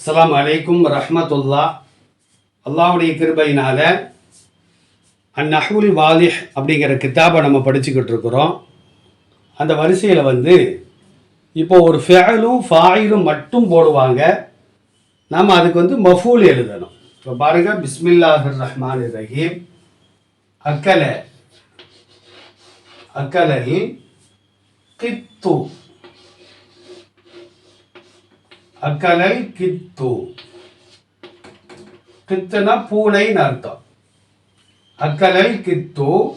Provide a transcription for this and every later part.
அஸ்லாம் அலைக்கும் ரஹ்மத்துல்லா அல்லாஹ்வுடைய கிருபையினால அந்நஹுல் வாலிஹ் அப்படிங்கிற கித்தாபை நம்ம படிச்சுக்கிட்டு இருக்கிறோம். அந்த வரிசையில் வந்து இப்போ ஒரு ஃபேலும் ஃபாயிலும் மட்டும் போடுவாங்க. நாம் அதுக்கு வந்து மஃபூல் எழுதணும். இப்போ பாருங்கள் பிஸ்மில்லாஹர் ரஹ்மான் ரஹீம். அக்கல அக்கலை கித்து. அக்கலல் கித்து. கித்துனா பூனைன்னு அர்த்தம். அக்கலல் கித்து.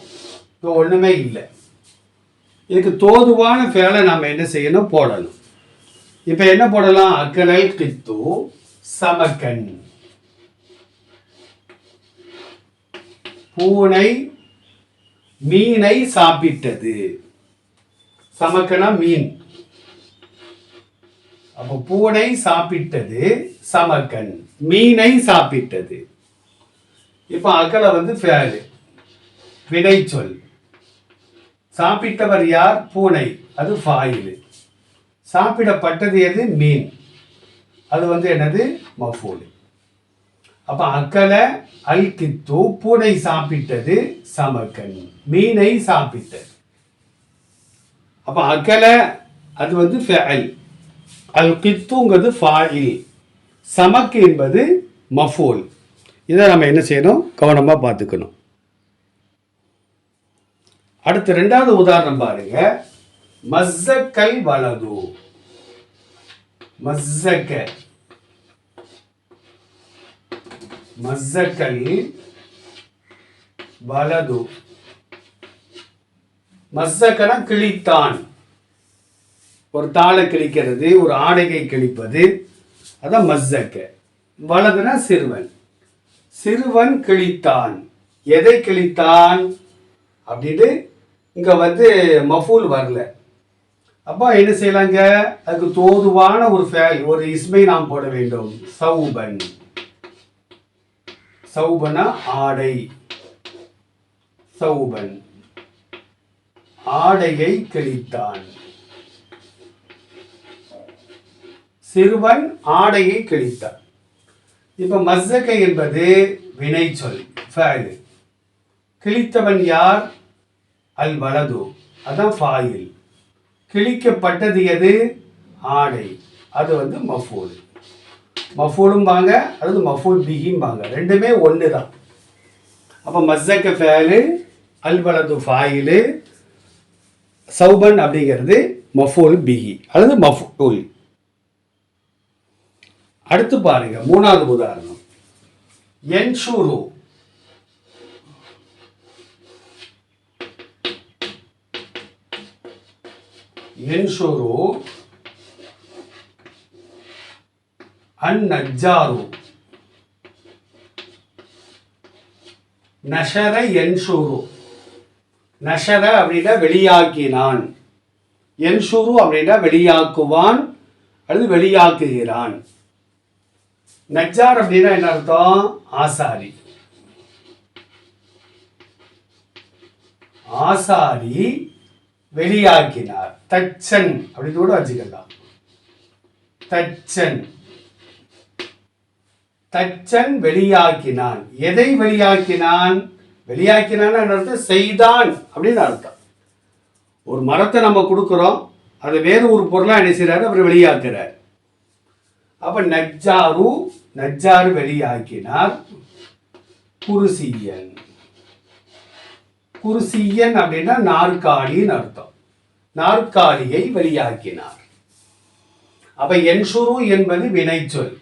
இப்போ ஒன்றுமே இல்லை. இதுக்கு தோதுவான ஃபேலை நாம் என்ன செய்யணும்? போடணும். இப்போ என்ன போடலாம்? அக்கலல் கித்து சமக்கன். பூனை மீனை சாப்பிட்டது. சமக்கனா மீன். அப்போ பூனை சாப்பிட்டது சமக்கன் மீனை சாப்பிட்டது. இப்போ அக்கலை வந்து ஃபேலு வினை சொல். சாப்பிட்டவர் யார்? பூனை அது ஃபாயிலு. சாப்பிடப்பட்டது எது? மீன். அது வந்து என்னது? மஃபூலு. அப்போ அக்கல அல் கித்து பூனை சாப்பிட்டது சமக்கன் மீனை சாப்பிட்டது. அப்போ அக்கல அது வந்து ஃபெஅல் அல் கித்துங்கிறது ஃபாயில். சமக்கு என்பது மஃபூல். இதை நம்ம என்ன செய்யணும்? கவனமாக பார்த்துக்கணும். அடுத்து ரெண்டாவது உதாரணம் பாருங்க. மஸ்ஸக்கல் வலது. மஸ்ஸக்க. மஸ்ஸக்கல் வலது. மஸ்ஸக்கன கிழித்தான். ஒரு தாளை கிழிக்கிறது ஒரு ஆடைகை கிழிப்பது அதான் மஸ்ஸக்க. வலதுனா சிறுவன். சிறுவன் கிழித்தான். எதை கிழித்தான்? அப்படின்னு இங்கே வந்து மஃபூல் வரல. அப்போ என்ன செய்யலாங்க? அதுக்கு தோதுவான ஒரு ஃபேல் ஒரு இஸ்மை நாம் போட வேண்டும். சௌபன். சௌபனா ஆடை. சௌபன். ஆடையை கிழித்தான். சிறுவன் ஆடையை கிழித்தான் இப்ப மஸ்ஸகை என்பது வினை சொல் கிழித்தவன் யார்? அல் வலது. அதான் ஃபாயில் கிழிக்கப்பட்டது எது? ஆடை. அது வந்து மஃபூல். மஃபூலும்பாங்க அல்லது மஃபூல் பிகிம்பாங்க ரெண்டுமே ஒன்று தான் அப்போ மஸ்ஸக்க ஃபேலு அல் வலது ஃபாயிலு சௌபன் அப்படிங்கிறது மஃபூல் பிஹி அல்லது மஃபூல். அடுத்து பாருங்க மூணாவது உதாரணம். என்ஷூரு. என்ஷூரு. அந்நஜாரு. நஷர என்ஷூரு. நஷர அப்படின்னா வெளியாக்கினான். என்ஷூரு அப்படின்னா வெளியாக்குவான் அல்லது வெளியாக்குகிறான். நஜார் அப்படின்னா என்ன அர்த்தம்? ஆசாரி. ஆசாரி வெளியாக்கினார் தச்சன் அப்படின்னு கூட வச்சுக்கலாம். தச்சன். தச்சன் வெளியாக்கினான். எதை வெளியாக்கினான்? வெளியாக்கினான் அர்த்தம்? செய்தான் அப்படின்னு அர்த்தம். ஒரு மரத்தை நம்ம கொடுக்குறோம். அதை வேறு ஒரு பொருளாக என்ன செய்கிறாரு அவர் வெளியாக்குறாரு. அப்ப நஜ்ஜாரு நஜ்ஜாரு வெளியாக்கினார் குருசியன். குருசியன் அப்படின்னா நாற்காலின்னு அர்த்தம். நாற்காலியை வெளியாக்கினார். அப்ப என்ஷுரு என்பது வினைச்சொல்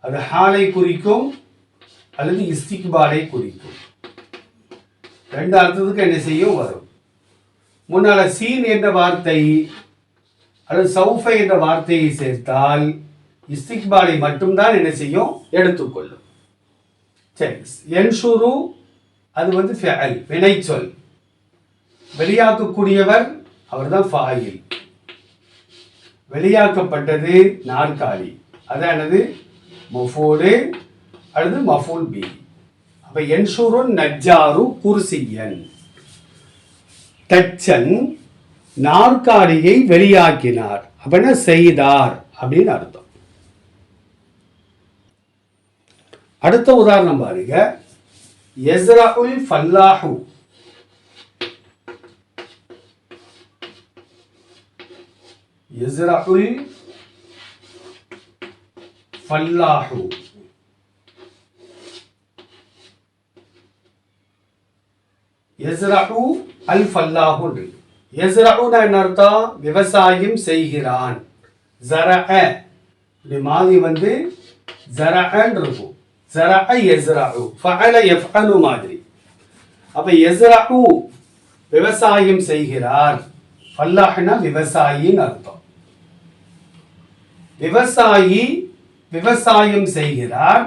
அது ஹாலை குறிக்கும் அல்லது இஸ்திக்பாலை குறிக்கும். ரெண்டு அர்த்தத்துக்கு என்ன செய்யும்? வரும். முன்னால சீன் என்ற வார்த்தை அல்லது சௌஃபை என்ற வார்த்தையை சேர்த்தால் இஸ்திக்பாலை மட்டும்தான் என்ன செய்யும்? எடுத்துக்கொள்ளும். சரி. என்ஷுரு அது வந்து வினை வினைச்சொல். வெளியாக்கக்கூடியவர் அவர் தான் ஃபாயில். வெளியாக்கப்பட்டது நாற்காலி. அதானது மஃபூலு அல்லது மஃபூல் பி. அப்போ என்ஷுருன் நஜ்ஜாரு குர்சியன். தச்சன் நாற்காலியை வெளியாக்கினார். அப்படின்னா செய்தார்? அப்படின்னு அர்த்தம். அடுத்த உதாரணம் பாருங்க. எஸ்ராஹுல் ஃபல்லாஹு. எஸ்ராஹுல் ஃபல்லாஹு. எஸ்ராஹு அல் ஃபல்லாஹு எஸ்ரஉனா என்ன அர்த்தம்? விவசாயம் செய்கிறான். ஜரஅ இப்படி மாதி வந்து ஜரஅன்னு இருக்கும் ஜரஅ எஸ்ரஉ ஃபஅல யஃப்அலு மாதிரி. அப்போ எஸ்ரஉ விவசாயம் செய்கிறார். ஃபல்லாஹ்னா விவசாயின்னு அர்த்தம். விவசாயி விவசாயம் செய்கிறார்.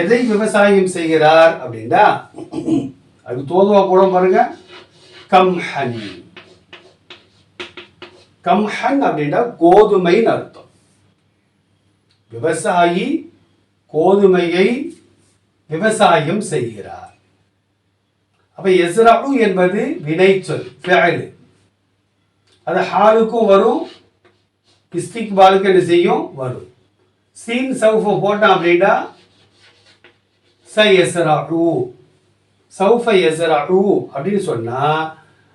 எதை விவசாயம் செய்கிறார் அப்படின்னா அது தோதுவா கூட பாருங்க. கம்ஹனி. கம்ஹன் அப்படின்னா கோதுமைன்னு அர்த்தம். விவசாயி கோதுமையை விவசாயம் செய்கிறார். அப்ப எஸ்ரவு என்பது வினைச்சொல் ஃபேலு. அது ஹாலுக்கும் வரும் இஸ்திக்பாலுக்கு என்ன செய்யும்? வரும். சீன் சவுஃப போட்டான் அப்படின்னா ச எஸ்ரவு சௌஃப எஸ்ரஉ அப்படின்னு சொன்னா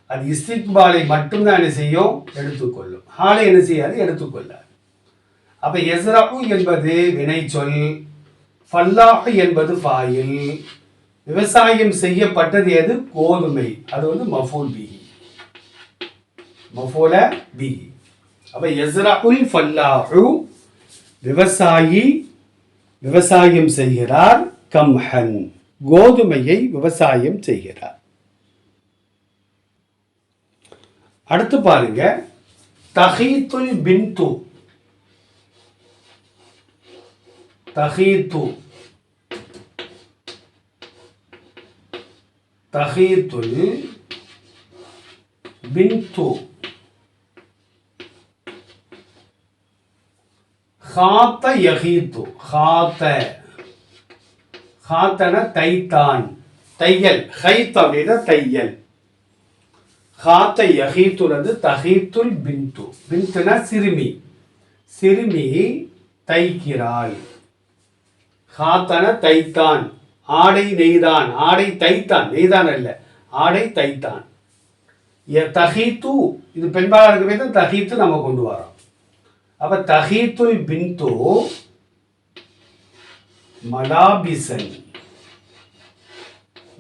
அது இஸ்திக்பாலை மட்டும்தான் என்ன செய்யும்? எடுத்துக்கொள்ளும். ஹாலை என்ன செய்யாது? எடுத்துக்கொள்ளாது. அப்ப எஸ்ரஉ என்பது வினைச்சொல் ஃபல்லாஹு என்பது ஃபாயில். விவசாயம் செய்யப்பட்டது எது? கோதுமை. அது வந்து மஃபூல் பிஹி. மஃபூல பிஹி. அப்ப எஸ்ரஉல் ஃபல்லாஹு விவசாயி விவசாயம் செய்கிறார் கம்ஹன். கோதுமையை விவசாயம் செய்கிறார். அடுத்து பாருங்க தஹீத்துல் பின்து. தஹீத்து. தஹீத்துல் பின்து. ஹாத்த யஹீத்து. ஹாத்த. ஹாத்தன தைத்தான். தையல். ஹைத் அப்படின்னா தையல். ஹாத்த யஹீத்துலது தஹீத்துல் பிந்து பிந்துனா சிறுமி. சிறுமி தைக்கிறாள். ஹாத்தன தைத்தான். ஆடை நெய்தான். ஆடை தைத்தான். நெய்தான் அல்ல. ஆடை தைத்தான். தஹீத்து இது பெண்பாக இருக்கவே தான் தஹீத்து நம்ம கொண்டு வரோம். அப்ப தஹீத்துல் பிந்து மலாபிசன்.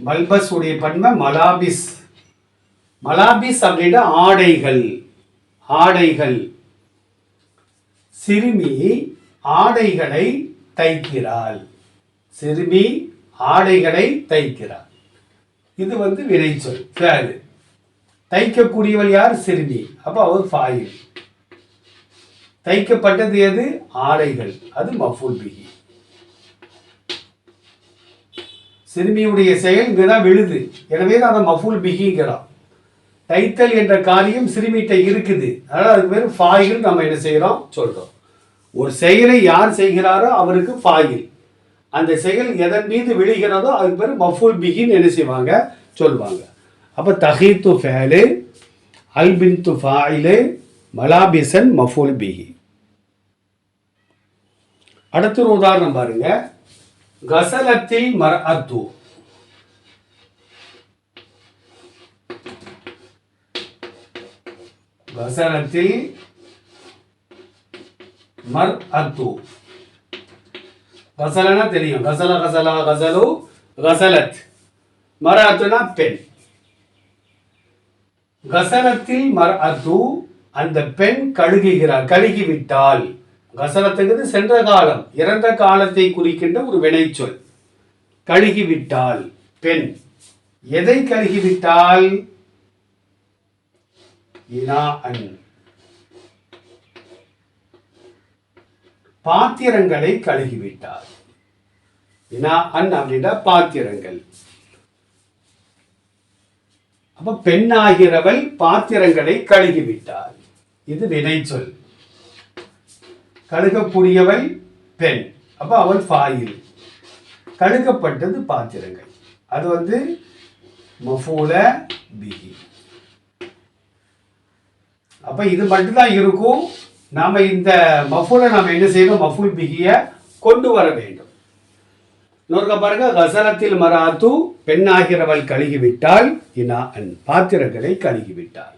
மல்பஸ் உடைய பன்மை மலாபிஸ். மலாபிஸ் அப்படின்னா ஆடைகள் ஆடைகள். சிறுமி ஆடைகளை தைக்கிறாள். சிறுமி ஆடைகளை தைக்கிறாள். இது வந்து வினைச்சொல் ஃபேலு தைக்கக்கூடியவள் யார்? சிறுமி. அப்போ அவர் ஃபாயில் தைக்கப்பட்டது எது? ஆடைகள். அது மஃபூல் பிகி சிறுமியுடைய செயல் இங்கதான் விழுது. எனவே தான் அதை மஃபூல் பிகிங்கிறான் தைத்தல் என்ற காரியம் சிறுமிகிட்ட இருக்குது. அதனால் அதுக்கு பேர் ஃபாயில் நம்ம என்ன செய்கிறோம் சொல்கிறோம் ஒரு செயலை யார் செய்கிறாரோ அவருக்கு ஃபாயில். அந்த செயல் எதன் மீது விழுகிறதோ அதுக்கு பேர் மஃபூல் பிகின்னு என்ன செய்வாங்க? சொல்லுவாங்க அப்போ தஹீத்து ஃபேலு அல்பின்து ஃபாயிலு மலாபிசன் மஃபூல் பிகி அடுத்த ஒரு உதாரணம் பாருங்க. கசலத்தில் வசனத்தில் மர் அத்து. கசலனா தெரியும். கசல கசலா கசலு கசலத். மரஅத்துனா பெண். கசலத்தில் மர்அத்து அந்த பெண் கழுகுகிறார் கழுகி விட்டால் கசலத்துங்கிறது சென்ற காலம். இறந்த காலத்தை குறிக்கின்ற ஒரு வினைச்சொல். கழுகி விட்டால் பெண். எதை கழுகி விட்டால் பாத்திரங்களை கழுகிவிட்டார். இனா அன் அப்படின்னா பாத்திரங்கள். அப்ப பெண்ணாகிறவள் பாத்திரங்களை கழுகிவிட்டார். இது வினைச்சொல் கழுகக்கூடியவள் பெண். அப்ப அவள் ஃபாயில் கழுகப்பட்டது பாத்திரங்கள். அது வந்து மஃபூல பிகி அப்ப இது மட்டும்தான் இருக்கும். நாம இந்த மஃபூலை நாம என்ன செய்யணும்? மஃபூல் பிகிய கொண்டு வர வேண்டும். இன்னொருக்க பாருங்க கசலத்தில் மராத்து பெண்ணாகிறவள் கழுகிவிட்டால் இனா அன் பாத்திரங்களை கழுகிவிட்டாள்.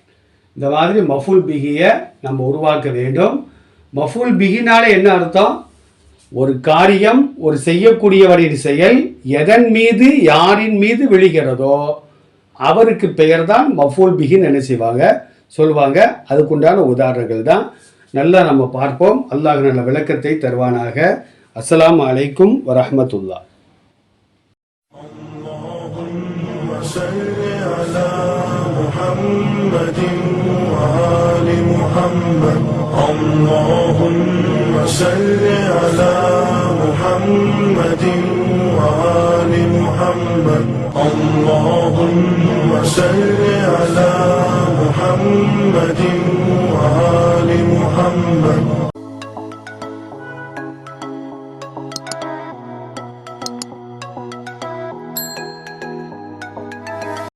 இந்த மாதிரி மஃபுல் பிகியை நம்ம உருவாக்க வேண்டும். மஃபுல் பிகினாலே என்ன அர்த்தம்? ஒரு காரியம் ஒரு செய்யக்கூடியவரின் செயல் எதன் மீது யாரின் மீது விழுகிறதோ அவருக்கு பெயர் தான் மஃபூல் பிகின் என்ன செய்வாங்க? சொல்லுவாங்க அதுக்குண்டான உதாரணங்கள் தான் நல்லா நம்ம பார்ப்போம் அல்லாஹ் நல்ல விளக்கத்தை தருவானாக அஸ்ஸலாமு அலைக்கும் வரஹ்மத்துல்லாஹ் صل على محمد وآل محمد اللهم صل على محمد وآل محمد اللهم صل على محمد وآل محمد.